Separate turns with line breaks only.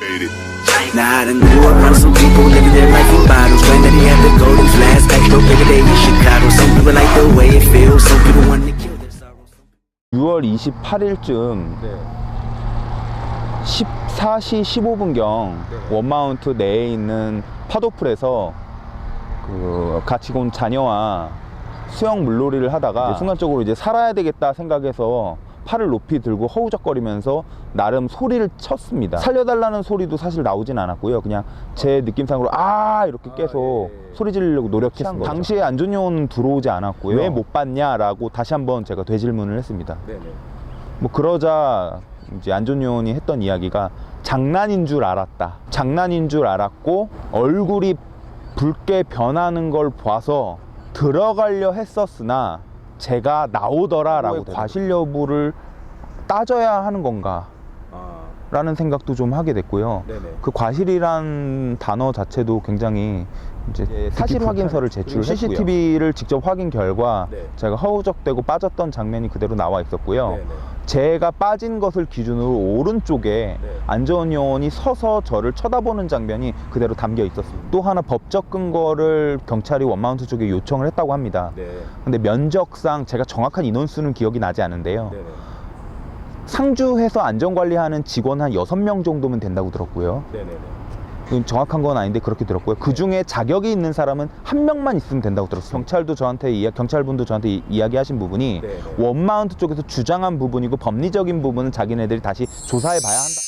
Now I done grew around some people living their life in bottles. Granddaddy had the golden flask, back though every day in Chicago. Some people like the way it feels, some people want to kill their sorrows.
6월 28일쯤
네.
14시 15분경
네.
원마운트 내에 있는 파도풀에서 그 같이 온 자녀와 수영 물놀이를 하다가 순간적으로 이제 살아야 되겠다 생각해서 팔을 높이 들고 허우적거리면서 나름 소리를 쳤습니다. 살려달라는 소리도 사실 나오진 않았고요. 그냥 제 느낌상으로 아 이렇게
아,
계속
예, 예.
소리 지르려고 노력했습니다. 당시에 안전요원은 들어오지 않았고요.
어.
왜못 봤냐라고 다시 한번 제가 되질문을 했습니다.
네네.
뭐 그러자 이제 안전요원이 했던 이야기가 장난인 줄 알았다. 장난인 줄 알았고 얼굴이 붉게 변하는 걸 봐서 들어가려 했었으나 제가 나오더라라고 과실 여부를 따져야 하는 건가
아,
라는 생각도 좀 하게 됐고요.
네네.
그 과실이란 단어 자체도 굉장히 이제 사실 확인서를 제출했고요. CCTV를 직접 확인 결과
네.
제가 허우적대고 빠졌던 장면이 그대로 나와 있었고요.
네네.
제가 빠진 것을 기준으로 오른쪽에
네.
안전요원이 서서 저를 쳐다보는 장면이 그대로 담겨 있었습니다. 또 하나 법적 근거를 경찰이 원마운트 쪽에 요청을 했다고 합니다.
네.
근데 면적상 제가 정확한 인원수는 기억이 나지 않은데요.
네네.
상주해서 안전관리하는 직원 한 6명 정도면 된다고 들었고요.
네 네 네.
그건 정확한 건 아닌데 그렇게 들었고요. 그 중에 자격이 있는 사람은 한 명만 있으면 된다고 들었어요. 경찰도 저한테 이야, 경찰분도 저한테 이, 이야기하신 부분이
네네.
원마운트 쪽에서 주장한 부분이고 법리적인 부분은 자기네들이 다시 조사해 봐야 한다.